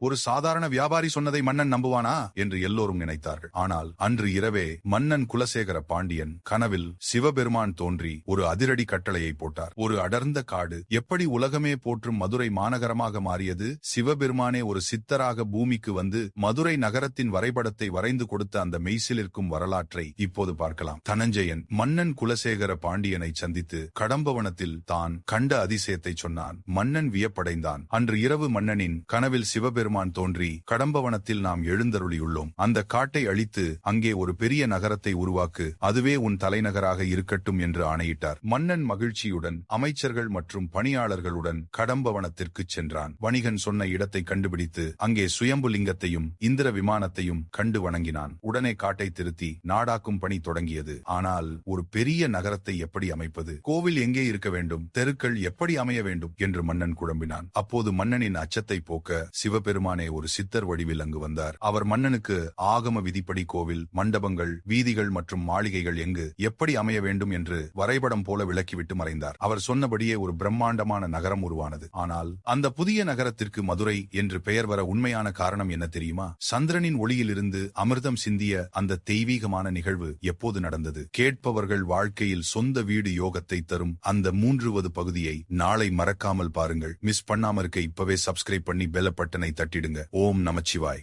ஒரு சாதாரண வியாபாரி சொன்னதை மன்னன் நம்புவானா? என்று எல்லோரும் நினைத்தார்கள். ஆனால் அன்று இரவே மன்னன் குலசேகர பாண்டியன் கனவில் சிவபெருமான் தோன்றி ஒரு அதிரடி கட்டளையை போட்டார். ஒரு அடர்ந்த காடு எப்படி உலகமே போற்றும் மதுரை மாநகரமாக மாறியது? சிவபெருமானே ஒரு சித்தராக பூமிக்கு வந்து மதுரை நகரத்தின் வரைபடத்தை வரைந்து கொடுத்த அந்த மெய்சிலிருக்கும் வரலாற்றை இப்போது பார்க்கலாம். தனஞ்சயன் மன்னன் குலசேகர பாண்டியனை சந்தித்து கடம்பவனத்தில் தான் கண்ட அதிசயத்தை சொன்னான். மன்னன் வியப்படைந்தான். அன்று இரவு மன்னனின் கனவில் சிவபெருமான் தோன்றி கடம்பவனத்தில் நாம் எழுந்தருளியுள்ளோம். அந்த காட்டை அழித்து அங்கே ஒரு பெரிய நகரத்தை உருவாக்கு அதுவே உன் தலைநகராக இருக்கட்டும் என்று ஆணையிட்டார். மன்னன் மகிழ்ச்சியுடன் அமைச்சர்கள் மற்றும் பணியாளர்களுடன் கடம்பவனத்திற்கு சென்றான். வணிகன் சொன்ன இடத்தை கண்டுபிடித்து அங்கே சுயம்பு லிங்கத்தையும் இந்திர விமானத்தையும் கண்டு வணங்கினான். உடனே காட்டை திருத்தி நாடாக்கும் பணி தொடங்கியது. ஆனால் ஒரு பெரிய நகரத்தை எப்படி அமைப்பது? கோவில் எங்கே இருக்க வேண்டும்? தெருக்கள் எப்படி அமைய வேண்டும்? என்று மன்னன் குழம்பினான். அப்போது மன்னனின் அச்சத்தை போக்க சிவபெரு ஒரு சித்தர் வடிவில் அங்கு வந்தார். அவர் மன்னனுக்கு ஆகம விதிப்படி கோவில் மண்டபங்கள் வீதிகள் மற்றும் மாளிகைகள் எங்கு எப்படி அமைய வேண்டும்? என்று வரைபடம் போல விளக்கிவிட்டு மறைந்தார். அவர் சொன்னபடியே ஒரு பிரம்மாண்டமான நகரம் உருவானது. ஆனால் அந்த புதிய நகரத்திற்கு மதுரை என்று பெயர் வர உண்மையான காரணம் என்ன தெரியுமா? சந்திரனின் ஒளியிலிருந்து அமிர்தம் சிந்திய அந்த தெய்வீகமான நிகழ்வு எப்போது நடந்தது? கேட்பவர்கள் வாழ்க்கையில் சொந்த வீடு யோகத்தை தரும் அந்த மூன்றுவது பகுதியை நாளை மறக்காமல் பாருங்கள். மிஸ் பண்ணாம இருக்க இப்பவே சப்ஸ்கிரைப் பண்ணி பெல பட்டனை தட்டிடுங்க ஓம் நமச்சிவாய்.